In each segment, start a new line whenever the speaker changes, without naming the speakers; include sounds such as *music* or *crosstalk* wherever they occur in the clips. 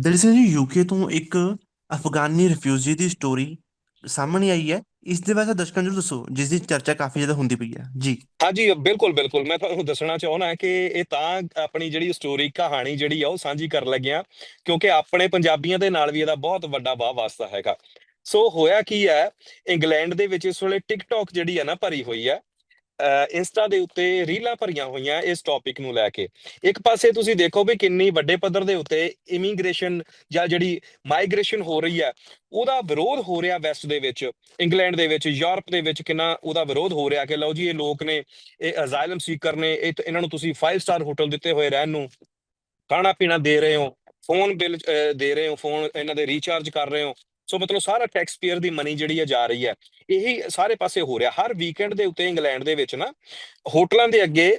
ਦਰਅਸਲ ਜੀ ਯੂਕੇ ਤੋਂ ਇੱਕ ਅਫਗਾਨੀ ਰਿਫਿਊਜੀ ਦੀ ਸਟੋਰੀ ਸਾਹਮਣੇ ਆਈ ਹੈ। ਇਸ ਦੇ ਬਾਰੇ ਦਰਸ਼ਕਾਂ ਨੂੰ ਦੱਸੋ, ਜਿਸ ਦੀ ਚਰਚਾ ਕਾਫੀ ਜ਼ਿਆਦਾ ਹੁੰਦੀ ਪਈ ਹੈ। ਜੀ।
ਹਾਂਜੀ ਬਿਲਕੁਲ ਬਿਲਕੁਲ। ਮੈਂ ਤੁਹਾਨੂੰ ਦੱਸਣਾ ਚਾਹੁੰਦਾ ਕਿ ਇਹ ਤਾਂ ਆਪਣੀ ਜਿਹੜੀ ਸਟੋਰੀ ਕਹਾਣੀ ਜਿਹੜੀ ਆ, ਉਹ ਸਾਂਝੀ ਕਰਨ ਲੱਗਿਆ ਕਿਉਂਕਿ ਆਪਣੇ ਪੰਜਾਬੀਆਂ ਦੇ ਨਾਲ ਵੀ ਇਹਦਾ ਬਹੁਤ ਵੱਡਾ ਵਾਹ ਵਾਸਤਾ ਹੈਗਾ। ਸੋ ਹੋਇਆ ਕੀ ਹੈ, ਇੰਗਲੈਂਡ ਦੇ ਵਿੱਚ ਇਸ ਵੇਲੇ ਟਿਕਟੌਕ ਜਿਹੜੀ ਹੈ ਨਾ ਭਰੀ ਹੋਈ ਹੈ ਇੰਸਟਾ ਦੇ ਉੱਤੇ ਰੀਲਾਂ ਭਰੀਆਂ ਹੋਈਆਂ ਇਸ ਟੌਪਿਕ ਨੂੰ ਲੈ ਕੇ। ਇੱਕ ਪਾਸੇ ਤੁਸੀਂ ਦੇਖੋ ਵੀ ਕਿੰਨੀ ਵੱਡੇ ਪੱਧਰ ਦੇ ਉੱਤੇ ਇਮੀਗ੍ਰੇਸ਼ਨ ਜਾਂ ਜਿਹੜੀ ਮਾਈਗ੍ਰੇਸ਼ਨ ਹੋ ਰਹੀ ਹੈ, ਉਹਦਾ ਵਿਰੋਧ ਹੋ ਰਿਹਾ ਵੈਸਟ ਦੇ ਵਿੱਚ ਇੰਗਲੈਂਡ ਦੇ ਵਿੱਚ ਯੂਰਪ ਦੇ ਵਿੱਚ ਕਿੰਨਾ ਉਹਦਾ ਵਿਰੋਧ ਹੋ ਰਿਹਾ ਕਿ ਲਓ ਜੀ ਇਹ ਲੋਕ ਨੇ, ਇਹ ਅਜ਼ਾਇਲਮ ਸੀਕਰ ਨੇ, ਇਹ ਇਹਨਾਂ ਨੂੰ ਤੁਸੀਂ 5 ਸਟਾਰ ਹੋਟਲ ਦਿੱਤੇ ਹੋਏ ਰਹਿਣ ਨੂੰ। ਖਾਣਾ ਪੀਣਾ ਦੇ ਰਹੇ ਹੋ ਫੋਨ ਬਿੱਲ ਦੇ ਰਹੇ ਹੋ ਫੋਨ ਇਹਨਾਂ ਦੇ ਰੀਚਾਰਜ ਕਰ ਰਹੇ ਹੋ। ਸੋ ਮਤਲਬ ਸਾਰਾ ਟੈਕਸ ਪੇਅਰ ਦੀ ਮਨੀ ਜਿਹੜੀ ਹੈ ਜਾ ਰਹੀ ਹੈ ਇਹੀ ਸਾਰੇ ਪਾਸੇ ਹੋ ਰਿਹਾ। ਹਰ ਵੀਕਐਂਡ ਦੇ ਉੱਤੇ ਇੰਗਲੈਂਡ ਦੇ ਵਿੱਚ ਨਾ, ਹੋਟਲਾਂ ਦੇ ਅੱਗੇ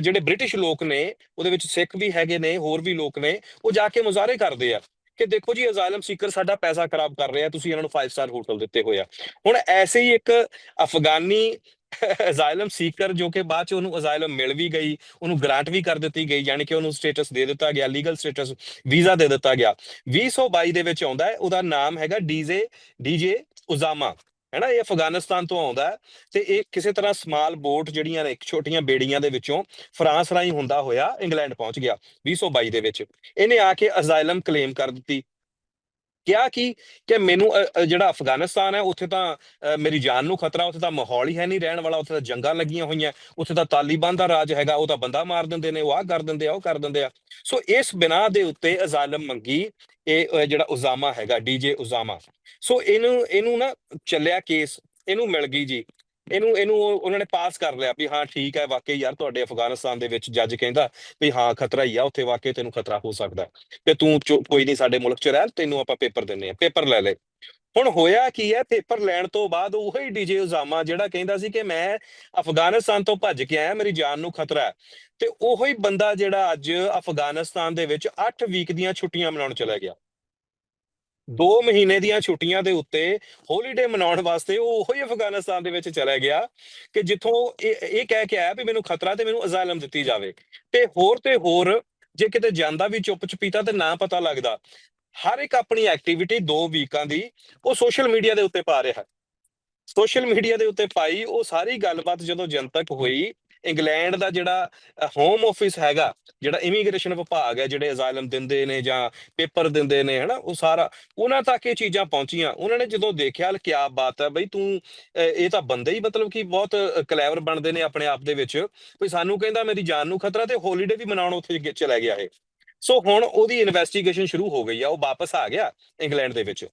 ਜਿਹੜੇ ਬ੍ਰਿਟਿਸ਼ ਲੋਕ ਨੇ, ਉਹਦੇ ਵਿੱਚ ਸਿੱਖ ਵੀ ਹੈਗੇ ਨੇ, ਹੋਰ ਵੀ ਲੋਕ ਨੇ, ਉਹ ਜਾ ਕੇ ਮੁਜ਼ਾਹਰੇ ਕਰਦੇ ਆ ਕਿ ਦੇਖੋ ਜੀ ਅਜ਼ਾਲਮ ਸੀਕਰ ਸਾਡਾ ਪੈਸਾ ਖਰਾਬ ਕਰ ਰਿਹਾ, ਤੁਸੀਂ ਇਹਨਾਂ ਨੂੰ 5 ਸਟਾਰ ਹੋਟਲ ਦਿੱਤੇ ਹੋਇਆ ਹੁਣ ਐਸੇ ਹੀ ਇੱਕ ਅਫਗਾਨੀ *laughs* ਅਜ਼ਾਇਲਮ ਸੀਕਰ ਜੋ ਕਿ ਬਾਅਦ ਚ ਉਹਨੂੰ ਅਜ਼ਾਇਲਮ ਮਿਲ ਵੀ ਗਈ, ਉਹਨੂੰ ਗ੍ਰਾਂਟ ਵੀ ਕਰ ਦਿੱਤੀ ਗਈ, ਯਾਨੀ ਕਿ ਉਹਨੂੰ ਸਟੇਟਸ ਦੇ ਦਿੱਤਾ ਗਿਆ ਲੀਗਲ ਸਟੇਟਸ ਵੀਜ਼ਾ ਦੇ ਦਿੱਤਾ ਗਿਆ। 2022 ਦੇ ਵਿੱਚ ਆਉਂਦਾ ਹੈ, ਉਹਦਾ ਨਾਮ ਹੈਗਾ ਡੀਜੇ ਡੀਜੇ ਉਜ਼ਾਮਾ, ਹੈਨਾ, ਇਹ ਅਫਗਾਨਿਸਤਾਨ ਤੋਂ ਆਉਂਦਾ ਤੇ ਇਹ ਕਿਸੇ ਤਰ੍ਹਾਂ ਸਮਾਲ ਬੋਟ ਜਿਹੜੀਆਂ ਨੇ ਛੋਟੀਆਂ ਬੇੜੀਆਂ ਦੇ ਵਿੱਚੋਂ ਫਰਾਂਸ ਰਾਹੀਂ ਹੁੰਦਾ ਹੋਇਆ, ਇੰਗਲੈਂਡ ਪਹੁੰਚ ਗਿਆ 2022 ਦੇ ਵਿੱਚ। ਇਹਨੇ ਆ ਕੇ ਅਜ਼ਾਇਲਮ ਕਲੇਮ ਕਰ ਦਿੱਤੀ। ਕਿਹਾ ਕਿ ਕਿ ਮੈਨੂੰ ਜਿਹੜਾ ਅਫਗਾਨਿਸਤਾਨ ਹੈ, ਉੱਥੇ ਤਾਂ ਮੇਰੀ ਜਾਨ ਨੂੰ ਖਤਰਾ, ਉੱਥੇ ਤਾਂ ਮਾਹੌਲ ਹੀ ਹੈ ਨਹੀਂ ਰਹਿਣ ਵਾਲਾ, ਉੱਥੇ ਤਾਂ ਜੰਗਾਂ ਲੱਗੀਆਂ ਹੋਈਆਂ, ਉੱਥੇ ਤਾਂ ਤਾਲਿਬਾਨ ਦਾ ਰਾਜ ਹੈਗਾ, ਉਹ ਤਾਂ ਬੰਦਾ ਮਾਰ ਦਿੰਦੇ ਨੇ, ਉਹ ਆ ਕਰ ਦਿੰਦੇ ਆ, ਉਹ ਕਰ ਦਿੰਦੇ ਆ। ਸੋ ਇਸ ਬਿਨਾ ਦੇ ਉੱਤੇ ਅਜ਼ਾਲਮ ਮੰਗੀ ਇਹ ਜਿਹੜਾ ਉਜ਼ਾਮਾ ਹੈਗਾ ਡੀਜੇ ਉਜ਼ਾਮਾ। ਸੋ ਇਹਨੂੰ ਇਹਨੂੰ ਨਾ ਚੱਲਿਆ ਕੇਸ, ਇਹਨੂੰ ਮਿਲ ਗਈ ਜੀ। ਇਹਨੂੰ ਇਹਨੂੰ ਉਹਨਾਂ ਨੇ ਪਾਸ ਕਰ ਲਿਆ ਵੀ ਹਾਂ ਠੀਕ ਹੈ, ਵਾਕਈ ਯਾਰ ਤੁਹਾਡੇ ਅਫਗਾਨਿਸਤਾਨ ਦੇ ਵਿੱਚ ਜੱਜ ਕਹਿੰਦਾ ਵੀ ਹਾਂ ਖਤਰਾ ਹੀ ਆ, ਉੱਥੇ ਵਾਕਈ ਤੈਨੂੰ ਖਤਰਾ ਹੋ ਸਕਦਾ ਤੇ ਤੂੰ ਕੋਈ ਨਹੀਂ ਸਾਡੇ ਮੁਲਕ 'ਚ ਰਹਿ ਤੈਨੂੰ ਆਪਾਂ ਪੇਪਰ ਦਿੰਨੇ ਆ ਪੇਪਰ ਲੈ ਲੈ। ਹੁਣ ਹੋਇਆ ਕੀ ਹੈ, ਪੇਪਰ ਲੈਣ ਤੋਂ ਬਾਅਦ ਉਹ ਹੀ ਡੀਜੇ ਉਜ਼ਾਮਾ ਜਿਹੜਾ ਕਹਿੰਦਾ ਸੀ ਕਿ ਮੈਂ ਅਫਗਾਨਿਸਤਾਨ ਤੋਂ ਭੱਜ ਕੇ ਆਇਆ, ਮੇਰੀ ਜਾਨ ਨੂੰ ਖਤਰਾ ਹੈ। ਤੇ ਉਹੀ ਬੰਦਾ ਜਿਹੜਾ ਅੱਜ ਅਫਗਾਨਿਸਤਾਨ ਦੇ ਵਿੱਚ 8 ਵੀਕ ਦੀਆਂ ਛੁੱਟੀਆਂ ਮਨਾਉਣ ਚਲਾ ਗਿਆ। 2 ਮਹੀਨੇ ਦੀਆਂ ਛੁੱਟੀਆਂ ਦੇ ਉੱਤੇ ਹੌਲੀਡੇ ਮਨਾਉਣ ਵਾਸਤੇ ਉਹ ਉਹੀ ਅਫਗਾਨਿਸਤਾਨ ਦੇ ਵਿੱਚ ਚਲਾ ਗਿਆ ਕਿ ਜਿੱਥੋਂ ਇਹ ਇਹ ਕਹਿ ਕੇ ਆਇਆ ਵੀ ਮੈਨੂੰ ਖਤਰਾ ਤੇ ਮੈਨੂੰ ਅਜ਼ਾਲਮ ਦਿੱਤੀ ਜਾਵੇ। ਤੇ ਹੋਰ ਤੇ ਹੋਰ ਜੇ ਕਿਤੇ ਜਾਂਦਾ ਵੀ ਚੁੱਪ ਚਪੀਤਾ ਤੇ ਨਾ ਪਤਾ ਲੱਗਦਾ, ਹਰ ਇੱਕ ਆਪਣੀ ਐਕਟੀਵਿਟੀ 2 ਵੀਕਾਂ ਦੀ ਉਹ ਸੋਸ਼ਲ ਮੀਡੀਆ ਦੇ ਉੱਤੇ ਪਾ ਰਿਹਾ। ਸੋਸ਼ਲ ਮੀਡੀਆ ਦੇ ਉੱਤੇ ਪਾਈ ਉਹ ਸਾਰੀ ਗੱਲਬਾਤ ਜਦੋਂ ਜਨਤਕ ਹੋਈ ਇੰਗਲੈਂਡ ਦਾ ਜਿਹੜਾ ਹੋਮ ਆਫਿਸ ਹੈਗਾ, ਜਿਹੜਾ ਇਮੀਗ੍ਰੇਸ਼ਨ ਵਿਭਾਗ ਹੈ, ਜਿਹੜੇ ਅਜ਼ਾਇਲਮ ਦਿੰਦੇ ਨੇ ਜਾਂ ਪੇਪਰ ਦਿੰਦੇ ਨੇ, ਹਨਾ, ਉਹ ਸਾਰਾ, ਉਹਨਾਂ ਤੱਕ ਇਹ ਚੀਜ਼ਾਂ ਪਹੁੰਚੀਆਂ। ਉਹਨਾਂ ਨੇ ਜਦੋਂ ਦੇਖਿਆ ਕਿ ਆ ਬਾਤ ਹੈ ਬਈ ਤੂੰ ਇਹ ਤਾਂ ਬੰਦੇ ਹੀ ਮਤਲਬ ਕਿ ਬਹੁਤ ਕਲੈਵਰ ਬਣਦੇ ਨੇ ਆਪਣੇ ਆਪ ਦੇ ਵਿੱਚ। ਵੀ ਸਾਨੂੰ ਕਹਿੰਦਾ ਮੇਰੀ ਜਾਨ ਨੂੰ ਖਤਰਾ ਤੇ ਹੌਲੀਡੇ ਵੀ ਮਨਾਉਣ ਉੱਥੇ ਚਲਾ ਗਿਆ ਇਹ। ਸੋ ਹੁਣ ਉਹਦੀ ਇਨਵੈਸਟੀਗੇਸ਼ਨ ਸ਼ੁਰੂ ਹੋ ਗਈ ਆ, ਉਹ ਵਾਪਸ ਆ ਗਿਆ ਇੰਗਲੈਂਡ ਦੇ ਵਿੱਚ।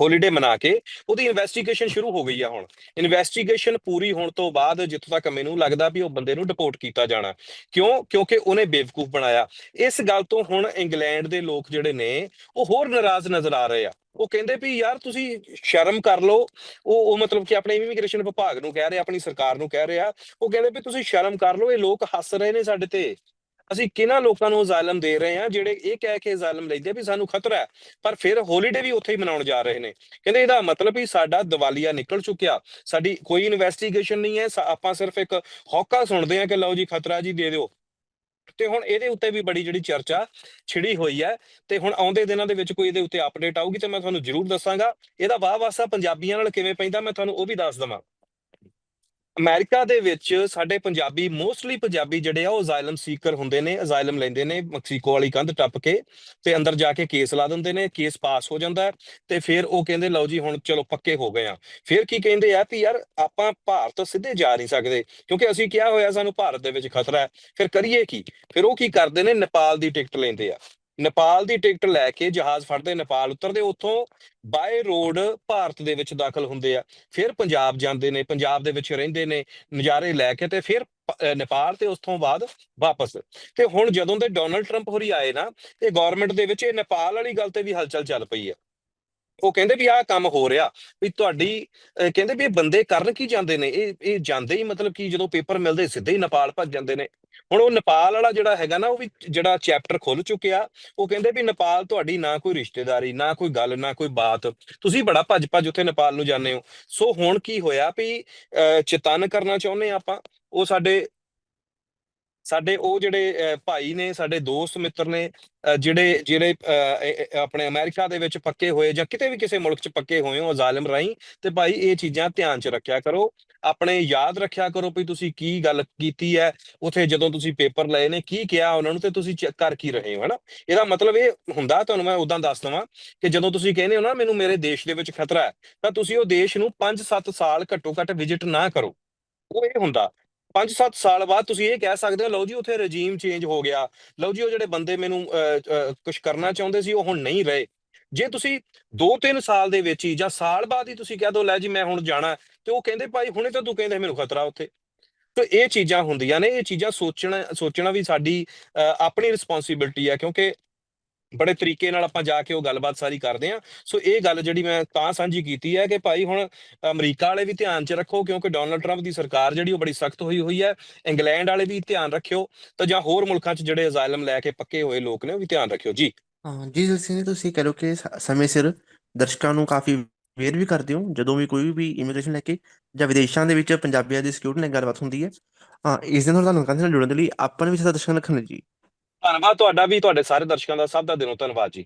ਹੌਲੀਡੇ ਮਨਾ ਕੇ, ਉਹਦੀ ਇਨਵੈਸਟੀਗੇਸ਼ਨ ਸ਼ੁਰੂ ਹੋ ਗਈ ਆ ਹੁਣ। ਇਨਵੈਸਟੀਗੇਸ਼ਨ ਪੂਰੀ ਹੋਣ ਤੋਂ ਬਾਅਦ ਜਿੱਥੋਂ ਤੱਕ ਮੈਨੂੰ ਲੱਗਦਾ ਵੀ ਉਹ ਬੰਦੇ ਨੂੰ ਡਿਪੋਰਟ ਕੀਤਾ ਜਾਣਾ। ਕਿਉਂ? ਕਿਉਂਕਿ ਉਹਨੇ ਬੇਵਕੂਫ ਬਣਾਇਆ। ਇਸ ਗੱਲ ਤੋਂ ਹੁਣ ਇੰਗਲੈਂਡ ਦੇ ਲੋਕ ਜਿਹੜੇ ਨੇ, ਉਹ ਹੋਰ ਨਾਰਾਜ਼ ਨਜ਼ਰ ਆ ਰਹੇ ਆ। ਉਹ ਕਹਿੰਦੇ ਵੀ, ਯਾਰ, ਤੁਸੀਂ ਸ਼ਰਮ ਕਰ ਲਓ। ਉਹ ਉਹ ਮਤਲਬ ਕਿ ਆਪਣੇ ਇਮੀਗ੍ਰੇਸ਼ਨ ਵਿਭਾਗ ਨੂੰ ਕਹਿ ਰਹੇ, ਆਪਣੀ ਸਰਕਾਰ ਨੂੰ ਕਹਿ ਰਹੇ। ਆ ਉਹ ਕਹਿੰਦੇ ਵੀ, ਤੁਸੀਂ ਸ਼ਰਮ ਕਰ ਲਓ, ਇਹ ਲੋਕ ਹੱਸ ਰਹੇ ਨੇ ਸਾਡੇ ਤੇ। ਅਸੀਂ ਕਿਹਨਾਂ ਲੋਕਾਂ ਨੂੰ ਜ਼ਾਲਮ ਦੇ ਰਹੇ ਹਾਂ, ਜਿਹੜੇ ਇਹ ਕਹਿ ਕੇ ਜ਼ਾਲਮ ਲੈਂਦੇ ਵੀ ਸਾਨੂੰ ਖਤਰਾ ਹੈ, ਪਰ ਫਿਰ ਹੌਲੀਡੇ ਵੀ ਉੱਥੇ ਹੀ ਮਨਾਉਣ ਜਾ ਰਹੇ ਨੇ। ਕਹਿੰਦੇ ਇਹਦਾ ਮਤਲਬ ਵੀ ਸਾਡਾ ਦਿਵਾਲੀਆ ਨਿਕਲ ਚੁੱਕਿਆ। ਸਾਡੀ ਕੋਈ ਇਨਵੈਸਟੀਗੇਸ਼ਨ ਨਹੀਂ ਹੈ ਆਪਾਂ ਸਿਰਫ ਇੱਕ ਹੌਕਾ ਸੁਣਦੇ ਹਾਂ ਕਿ ਲਓ ਜੀ ਖਤਰਾ ਜੀ ਦੇ ਦਿਓ। ਤੇ ਹੁਣ ਇਹਦੇ ਉੱਤੇ ਵੀ ਬੜੀ ਜਿਹੜੀ ਚਰਚਾ ਛਿੜੀ ਹੋਈ ਹੈ ਤੇ ਹੁਣ ਆਉਂਦੇ ਦਿਨਾਂ ਦੇ ਵਿੱਚ ਕੋਈ ਇਹਦੇ ਉੱਤੇ ਅਪਡੇਟ ਆਊਗੀ ਤੇ ਮੈਂ ਤੁਹਾਨੂੰ ਜ਼ਰੂਰ ਦੱਸਾਂਗਾ। ਇਹਦਾ ਵਾਹ ਵਾਸਾ ਪੰਜਾਬੀਆਂ ਨਾਲ ਕਿਵੇਂ ਪੈਂਦਾ ਮੈਂ ਤੁਹਾਨੂੰ ਉਹ ਵੀ ਦੱਸ ਦਵਾਂ। ਅਮਰੀਕਾ ਦੇ ਵਿੱਚ ਸਾਡੇ ਪੰਜਾਬੀ ਮੋਸਟਲੀ ਪੰਜਾਬੀ ਜਿਹੜੇ ਆ, ਉਹ ਅਜ਼ਾਇਲਮ ਸੀਕਰ ਹੁੰਦੇ ਨੇ ਅਜ਼ਾਇਲਮ ਲੈਂਦੇ ਨੇ, ਮੈਕਸੀਕੋ ਵਾਲੀ ਕੰਧ ਟੱਪ ਕੇ ਤੇ ਅੰਦਰ ਜਾ ਕੇ ਕੇਸ ਲਾ ਦਿੰਦੇ ਨੇ ਕੇਸ ਪਾਸ ਹੋ ਜਾਂਦਾ ਤੇ ਫਿਰ ਉਹ ਕਹਿੰਦੇ, ਲਓ ਜੀ, ਹੁਣ ਚਲੋ ਪੱਕੇ ਹੋ ਗਏ ਆ ਫਿਰ ਕੀ ਕਹਿੰਦੇ ਆ ਵੀ, ਯਾਰ, ਆਪਾਂ ਭਾਰਤ ਸਿੱਧੇ ਜਾ ਨਹੀਂ ਸਕਦੇ, ਕਿਉਂਕਿ ਅਸੀਂ ਕਿਹਾ ਹੋਇਆ ਸਾਨੂੰ ਭਾਰਤ ਦੇ ਵਿੱਚ ਖਤਰਾ ਹੈ, ਫਿਰ ਕਰੀਏ ਕੀ? ਫਿਰ ਉਹ ਕੀ ਕਰਦੇ ਨੇ, ਨੇਪਾਲ ਦੀ ਟਿਕਟ ਲੈਂਦੇ ਆ। ਨੇਪਾਲ ਦੀ ਟਿਕਟ ਲੈ ਕੇ ਜਹਾਜ਼ ਫੜਦੇ ਨੇਪਾਲ ਉਤਰਦੇ, ਉੱਥੋਂ ਬਾਏ ਰੋਡ ਭਾਰਤ ਦੇ ਵਿੱਚ ਦਾਖਲ ਹੁੰਦੇ ਆ। ਫਿਰ ਪੰਜਾਬ ਜਾਂਦੇ ਨੇ, ਪੰਜਾਬ ਦੇ ਵਿੱਚ ਰਹਿੰਦੇ ਨੇ, ਨਜ਼ਾਰੇ ਲੈ ਕੇ ਤੇ ਫਿਰ ਨੇਪਾਲ ਤੇ ਉਸ ਤੋਂ ਬਾਅਦ ਵਾਪਸ। ਤੇ ਹੁਣ ਜਦੋਂ ਦੇ ਡੋਨਲਡ ਟਰੰਪ ਹੋਰੀ ਆਏ ਨਾ, ਤੇ ਗਵਰਨਮੈਂਟ ਦੇ ਵਿੱਚ ਇਹ ਨੇਪਾਲ ਵਾਲੀ ਗੱਲ ਤੇ ਵੀ ਹਲਚਲ ਚੱਲ ਪਈ ਆ। ਉਹ ਕਹਿੰਦੇ ਵੀ ਆਹ ਕੰਮ ਹੋ ਰਿਹਾ, ਵੀ ਤੁਹਾਡੀ ਕਹਿੰਦੇ ਵੀ ਇਹ ਬੰਦੇ ਕਰਨ ਕੀ ਜਾਂਦੇ ਨੇ? ਇਹ ਇਹ ਜਾਂਦੇ ਹੀ ਮਤਲਬ ਕਿ ਜਦੋਂ ਪੇਪਰ ਮਿਲਦੇ, ਸਿੱਧੇ ਹੀ ਨੇਪਾਲ ਭੱਜ ਜਾਂਦੇ ਨੇ। ਹੁਣ ਉਹ ਨੇਪਾਲ ਵਾਲਾ ਜਿਹੜਾ ਹੈਗਾ ਨਾ, ਉਹ ਵੀ ਜਿਹੜਾ ਚੈਪਟਰ ਖੁੱਲ ਚੁੱਕਿਆ, ਉਹ ਕਹਿੰਦੇ ਵੀ ਨੇਪਾਲ ਤੁਹਾਡੀ ਨਾ ਕੋਈ ਰਿਸ਼ਤੇਦਾਰੀ, ਨਾ ਕੋਈ ਗੱਲ, ਨਾ ਕੋਈ ਬਾਤ। ਤੁਸੀਂ ਬੜਾ ਭੱਜ ਭੱਜ ਉੱਥੇ ਨੇਪਾਲ ਨੂੰ ਜਾਂਦੇ ਹੋ। ਸੋ ਹੁਣ ਕੀ ਹੋਇਆ ਵੀ ਚੇਤਨ ਕਰਨਾ ਚਾਹੁੰਦੇ ਆਪਾਂ। ਉਹ ਸਾਡੇ ਸਾਡੇ ਉਹ ਜਿਹੜੇ ਭਾਈ ਨੇ ਸਾਡੇ ਦੋਸਤ ਮਿੱਤਰ ਨੇ ਜਿਹੜੇ ਜਿਹੜੇ ਅਹ, ਆਪਣੇ ਅਮਰੀਕਾ ਦੇ ਵਿੱਚ ਪੱਕੇ ਹੋਏ ਜਾਂ ਕਿਤੇ ਵੀ ਕਿਸੇ ਮੁਲਕ 'ਚ ਪੱਕੇ ਹੋਏ ਹੋ ਜ਼ਾਲਿਮ ਰਾਹੀਂ ਤੇ ਭਾਈ ਇਹ ਚੀਜ਼ਾਂ ਧਿਆਨ 'ਚ ਰੱਖਿਆ ਕਰੋ। ਆਪਣੇ ਯਾਦ ਰੱਖਿਆ ਕਰੋ ਵੀ ਤੁਸੀਂ ਕੀ ਗੱਲ ਕੀਤੀ ਹੈ ਉਥੇ ਜਦੋਂ ਤੁਸੀਂ ਪੇਪਰ ਲਏ ਨੇ ਕੀ ਕਿਹਾ ਉਹਨਾਂ ਨੂੰ ਤੇ ਤੁਸੀਂ ਕਰ ਕੀ ਰਹੇ ਹੋ ਹਨਾ? ਇਹਦਾ ਮਤਲਬ ਇਹ ਹੁੰਦਾ ਤੁਹਾਨੂੰ ਮੈਂ ਉਦਾਂ ਦੱਸ ਦਵਾਂ ਕਿ ਜਦੋਂ ਤੁਸੀਂ ਕਹਿੰਦੇ ਹੋ ਨਾ ਮੈਨੂੰ ਮੇਰੇ ਦੇਸ਼ ਦੇ ਵਿੱਚ ਖਤਰਾ ਹੈ ਤਾਂ ਤੁਸੀਂ ਉਹ ਦੇਸ਼ ਨੂੰ 5-7 ਸਾਲ ਘੱਟੋ ਘੱਟ ਵਿਜ਼ਿਟ ਨਾ ਕਰੋ। ਉਹ ਇਹ ਹੁੰਦਾ। 5-7 ਸਾਲ ਬਾਅਦ ਤੁਸੀਂ ਇਹ ਕਹਿ ਸਕਦੇ ਹੋ ਲਓ ਜੀ ਉੱਥੇ ਰਜੀਮ ਚੇਂਜ ਹੋ ਗਿਆ। ਲਓ ਜੀ ਉਹ ਜਿਹੜੇ ਬੰਦੇ ਮੈਨੂੰ ਕੁਝ ਕਰਨਾ ਚਾਹੁੰਦੇ ਸੀ ਉਹ ਹੁਣ ਨਹੀਂ ਰਹੇ। ਜੇ ਤੁਸੀਂ 2-3 ਸਾਲ ਦੇ ਵਿੱਚ ਹੀ ਜਾਂ ਸਾਲ ਬਾਅਦ ਹੀ ਤੁਸੀਂ ਕਹਿ ਦੋ ਲੈ ਜੀ ਮੈਂ ਹੁਣ ਜਾਣਾ ਤੇ ਉਹ ਕਹਿੰਦੇ ਭਾਈ ਹੁਣੇ ਤਾਂ ਤੂੰ ਕਹਿੰਦੇ ਮੈਨੂੰ ਖਤਰਾ ਉੱਥੇ। ਤੇ ਇਹ ਚੀਜ਼ਾਂ ਹੁੰਦੀਆਂ ਨੇ ਇਹ ਚੀਜ਼ਾਂ ਸੋਚਣਾ ਸੋਚਣਾ ਵੀ ਸਾਡੀ ਅਹ, ਆਪਣੀ ਰਿਸਪੌਂਸਿਬਿਲਟੀ ਹੈ ਕਿਉਂਕਿ ਬੜੇ ਤਰੀਕੇ ਨਾਲ ਆਪਾਂ ਜਾ ਕੇ ਉਹ ਗੱਲਬਾਤ ਸਾਰੀ ਕਰਦੇ ਆ ਸੋ ਇਹ ਗੱਲ ਜਿਹੜੀ ਮੈਂ ਤਾਂ ਸਾਂਝੀ ਕੀਤੀ ਹੈ ਕਿ ਭਾਈ ਹੁਣ ਅਮਰੀਕਾ ਵਾਲੇ ਵੀ ਧਿਆਨ 'ਚ ਰੱਖੋ ਕਿਉਂਕਿ ਡੋਨਲਡ ਟਰੰਪ ਦੀ ਸਰਕਾਰ ਜਿਹੜੀ ਉਹ ਬੜੀ ਸਖਤ ਹੋਈ ਹੋਈ ਹੈ। ਇੰਗਲੈਂਡ ਵਾਲੇ ਵੀ ਧਿਆਨ ਰੱਖਿਓ ਤਾਂ ਜਾਂ ਹੋਰ ਮੁਲਕਾਂ 'ਚ ਜਿਹੜੇ ਅਜ਼ਾਇਲਮ ਲੈ ਕੇ ਪੱਕੇ ਹੋਏ ਲੋਕ ਨੇ ਉਹ ਵੀ ਧਿਆਨ ਰੱਖਿਓ। ਜੀ।
ਹਾਂ, ਜੀ ਜਲਸੀ ਨੇ ਤੁਸੀਂ ਕਹਿ ਲਓ ਕਿ ਸਮੇਂ ਸਿਰ ਦਰਸ਼ਕਾਂ ਨੂੰ ਕਾਫੀ ਅਵੇਅਰ ਵੀ ਕਰਦੇ ਹੋ, ਜਦੋਂ ਵੀ ਕੋਈ ਵੀ ਇਮੀਗ੍ਰੇਸ਼ਨ ਲੈ ਕੇ ਜਾਂ ਵਿਦੇਸ਼ਾਂ ਦੇ ਵਿੱਚ ਪੰਜਾਬੀਆਂ ਦੀ ਸਿਕਿਉਰਿਟੀ ਨਾਲ ਗੱਲਬਾਤ ਹੁੰਦੀ ਹੈ। ਹਾਂ, ਇਸ ਦਿਨ ਤੁਹਾਨੂੰ ਕੰਨ ਨਾਲ ਜੁੜਨ ਦੇ ਲਈ ਆਪਾਂ ਨੇ ਵੀ ਸਾਡਾ ਦਰਸ਼ਕਾਂ ਰੱਖਣ ਜੀ।
ਧੰਨਵਾਦ ਤੁਹਾਡਾ ਵੀ ਤੁਹਾਡੇ ਸਾਰੇ ਦਰਸ਼ਕਾਂ ਦਾ ਸਭ ਦਾ ਦਿਲੋਂ ਧੰਨਵਾਦ ਜੀ।